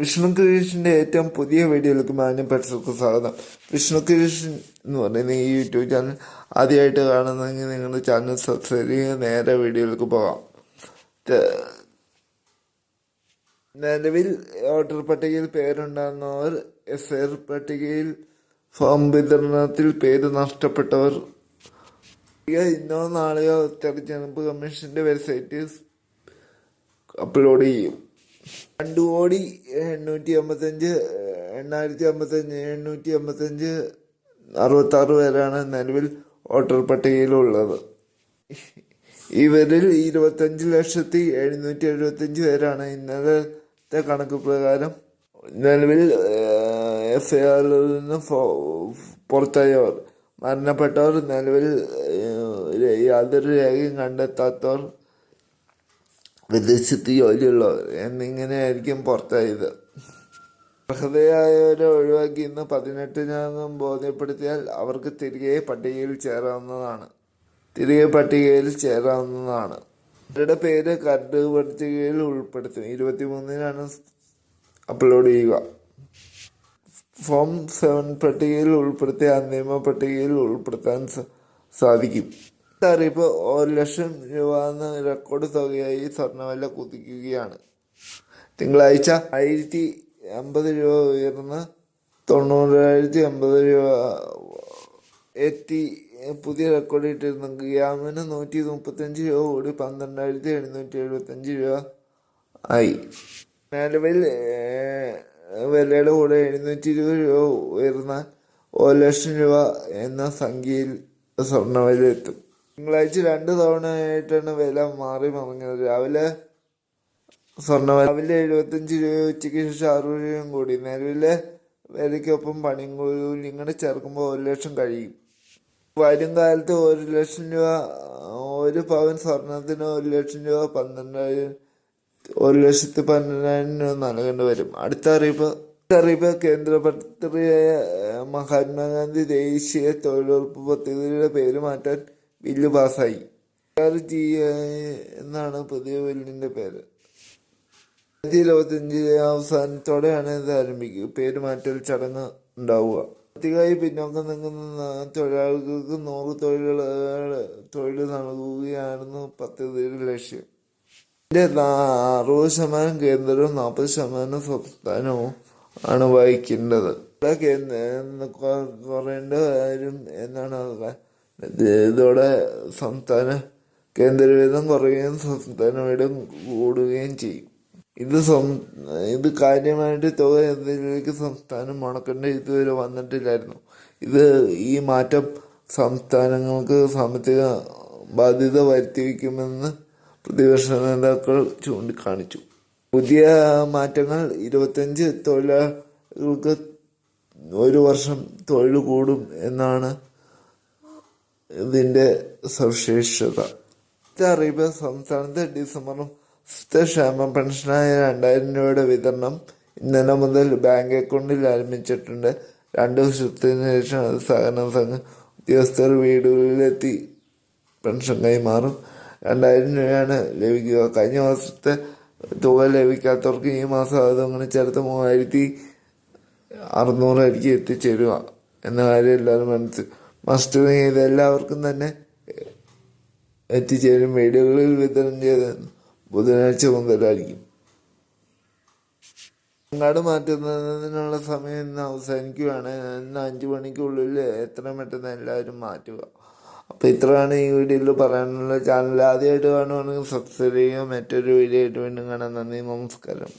വിഷ്ണു ക്രിയേഷന്റെ ഏറ്റവും പുതിയ വീഡിയോയിലേക്ക് മാന്യം പരിസരത്ത് സ്വാഗതം. വിഷ്ണു ക്രിയേഷൻ എന്ന് പറയുന്ന ഈ യൂട്യൂബ് ചാനൽ ആദ്യമായിട്ട് കാണുന്നെങ്കിൽ നിങ്ങളുടെ ചാനൽ സബ്സ്ക്രൈബ് ചെയ്യുക. നേരെ വീഡിയോയിലേക്ക് പോകാം. നിലവിൽ വോട്ടർ പട്ടികയിൽ പേരുണ്ടാകുന്നവർ എസ് എർ പട്ടികയിൽ ഫോം വിതരണത്തിൽ പേര് നഷ്ടപ്പെട്ടവർ ഇന്നോ നാളെയോ തെരഞ്ഞെടുപ്പ് കമ്മീഷന്റെ വെബ്സൈറ്റ് അപ്ലോഡ് ചെയ്യും. രണ്ട് കോടി എണ്ണൂറ്റി അമ്പത്തഞ്ച് എണ്ണായിരത്തി അമ്പത്തഞ്ച് എണ്ണൂറ്റി അമ്പത്തഞ്ച് അറുപത്താറ് പേരാണ് നിലവിൽ വോട്ടർ പട്ടികയിലുള്ളത്. ഇവരിൽ ഇരുപത്തഞ്ച് ലക്ഷത്തി എഴുന്നൂറ്റി എഴുപത്തഞ്ച് പേരാണ് ഇന്നലത്തെ കണക്ക് പ്രകാരം നിലവിൽ എഫ് ഐ ആറിൽ നിന്ന് പുറത്തായവർ. മരണപ്പെട്ടവർ നിലവിൽ യാതൊരു രേഖയും കണ്ടെത്താത്തവർ വിദേശത്ത് ജോലിയുള്ളവർ. എന്നിങ്ങനെയായിരിക്കും പുറത്തായത്. അർഹതയായവരെ ഒഴിവാക്കി ഇന്ന് പതിനെട്ടിനകം ബോധ്യപ്പെടുത്തിയാൽ അവർക്ക് തിരികെ പട്ടികയിൽ ചേരാവുന്നതാണ്. തിരികെ പട്ടികയിൽ ചേരാവുന്നതാണ്. അവരുടെ പേര് കരട് പട്ടികയിൽ ഉൾപ്പെടുത്തും ഇരുപത്തിമൂന്നിനാണ് അപ്ലോഡ് ചെയ്യുക. ഫോം സെവൻ പട്ടികയിൽ ഉൾപ്പെടുത്തിയ അന്തിമ പട്ടികയിൽ ഉൾപ്പെടുത്താൻ സാധിക്കും. അറിയിപ്പ് ഒരു ലക്ഷം രൂപ എന്ന റെക്കോർഡ് തുകയായി സ്വർണവില കുതിക്കുകയാണ്. തിങ്കളാഴ്ച ആയിരത്തി അമ്പത് രൂപ ഉയർന്ന് തൊണ്ണൂറായിരത്തി അമ്പത് രൂപ എത്തി. പുതിയ റെക്കോർഡ് ഇട്ടിരുന്നു ഗ്രാമിന് നൂറ്റി മുപ്പത്തഞ്ച് രൂപ കൂടി പന്ത്രണ്ടായിരത്തി എഴുന്നൂറ്റി എഴുപത്തഞ്ച് രൂപ ആയി. നിലവിൽ വിലയുടെ കൂടെ എഴുന്നൂറ്റി ഇരുപത് രൂപ ഉയർന്ന ഒരു ലക്ഷം രൂപ എന്ന സംഖ്യയിൽ സ്വർണവില എത്തും. തിങ്കളാഴ്ച രണ്ട് തവണയായിട്ടാണ് വില മാറി മറിഞ്ഞത്. രാവിലെ സ്വർണ രാവിലെ എഴുപത്തഞ്ച് രൂപ ഉച്ചയ്ക്ക് ശേഷം അറുപത് രൂപയും കൂടി. നിലവിലെ വിലയ്ക്കൊപ്പം പണിയും കൂലി ഇങ്ങനെ ചേർക്കുമ്പോൾ ഒരു ലക്ഷം കഴിയും. വരും കാലത്ത് ഒരു ലക്ഷം രൂപ ഒരു പവൻ സ്വർണത്തിന് ഒരു ലക്ഷം രൂപ പന്ത്രണ്ടായിരം ഒരു ലക്ഷത്തി പന്ത്രണ്ടായിരം രൂപ നൽകേണ്ടി വരും. അടുത്ത അറിയിപ്പ് അറിയിപ്പ് ഏഹ്, മഹാത്മാഗാന്ധി ദേശീയ തൊഴിലുറപ്പ് പദ്ധതിയുടെ പേര് മാറ്റാൻ ബില്ല് പാസ്സായി. ആർ ജി എന്നാണ് പുതിയ ബില്ലിന്റെ പേര്. രണ്ടായിരത്തി ഇരുപത്തിയഞ്ച് അവസാനത്തോടെയാണ് ഇത് ആരംഭിക്കുക. പേര് മാറ്റൽ ചടങ്ങ് ഉണ്ടാവുക. പ്രത്യേകമായി പിന്നോക്കം നിൽക്കുന്ന തൊഴിലാളികൾക്ക് നൂറ് തൊഴിലുകൾ തൊഴിൽ നൽകുകയായിരുന്നു പദ്ധതിയുടെ ലക്ഷ്യം. ഇതിന്റെ അറുപത് ശതമാനം കേന്ദ്രവും നാൽപ്പത് ശതമാനം സംസ്ഥാനവും ആണ് വഹിക്കേണ്ടത്. കേന്ദ്ര കുറയേണ്ട കാര്യം എന്നാണ് ഇതോടെ സംസ്ഥാന കേന്ദ്രവിധം കുറയുകയും സംസ്ഥാന വീടും കൂടുകയും ചെയ്യും. ഇത് സം ഇത് കാര്യമായിട്ട് തുക എന്നതിലേക്ക് സംസ്ഥാനം മുടക്കേണ്ട ഇതുവരെ വന്നിട്ടില്ലായിരുന്നു. ഇത് ഈ മാറ്റം സംസ്ഥാനങ്ങൾക്ക് സാമ്പത്തിക ബാധ്യത വരുത്തിവെക്കുമെന്ന് പ്രതിപക്ഷ നേതാക്കൾ ചൂണ്ടിക്കാണിച്ചു. പുതിയ മാറ്റങ്ങൾ ഇരുപത്തഞ്ച് തൊഴിലാളികൾക്ക് ഒരു വർഷം തൊഴിൽ കൂടും എന്നാണ് ഇതിന്റെ സവിശേഷത. അറിയിപ്പ് സംസ്ഥാനത്ത് ഡിസംബർ ക്ഷേമ പെൻഷനായ രണ്ടായിരം രൂപയുടെ വിതരണം ഇന്നലെ മുതൽ ബാങ്ക് അക്കൗണ്ടിൽ ആരംഭിച്ചിട്ടുണ്ട്. രണ്ട് വർഷത്തിന് ശേഷം അത് സഹകരണ സംഘം ഉദ്യോഗസ്ഥർ വീടുകളിലെത്തി പെൻഷൻ കൈമാറും. രണ്ടായിരം രൂപയാണ് ലഭിക്കുക. കഴിഞ്ഞ മാസത്തെ തുക ലഭിക്കാത്തവർക്ക് ഈ മാസം അങ്ങനെ ചേർത്ത് മൂവായിരത്തി അറുന്നൂറായിരിക്കും എത്തിച്ചേരുക എന്ന കാര്യം എല്ലാവരും മനസ്സിൽ മസ്റ്റർ ചെയ്ത് എല്ലാവർക്കും തന്നെ എത്തിച്ചേരും. വീടുകളിൽ വിതരണം ചെയ്ത് ബുധനാഴ്ച മുതലായിരിക്കും. അങ്ങാട് മാറ്റുന്നതിനുള്ള സമയം ഇന്ന് അവസാനിക്കുകയാണ്. ഇന്ന് അഞ്ച് മണിക്കുള്ളിൽ എത്രയും പെട്ടെന്ന് എല്ലാവരും മാറ്റുക? അപ്പോൾ ഇത്രയാണ് ഈ വീഡിയോയിൽ പറയാനുള്ള ചാനൽ ആദ്യമായിട്ട് കാണുവാണെങ്കിൽ സബ്സ്ക്രൈബ് ചെയ്യുക. മറ്റൊരു വീഡിയോ ആയിട്ട് വീണ്ടും കാണാൻ നന്ദി നമസ്കാരം.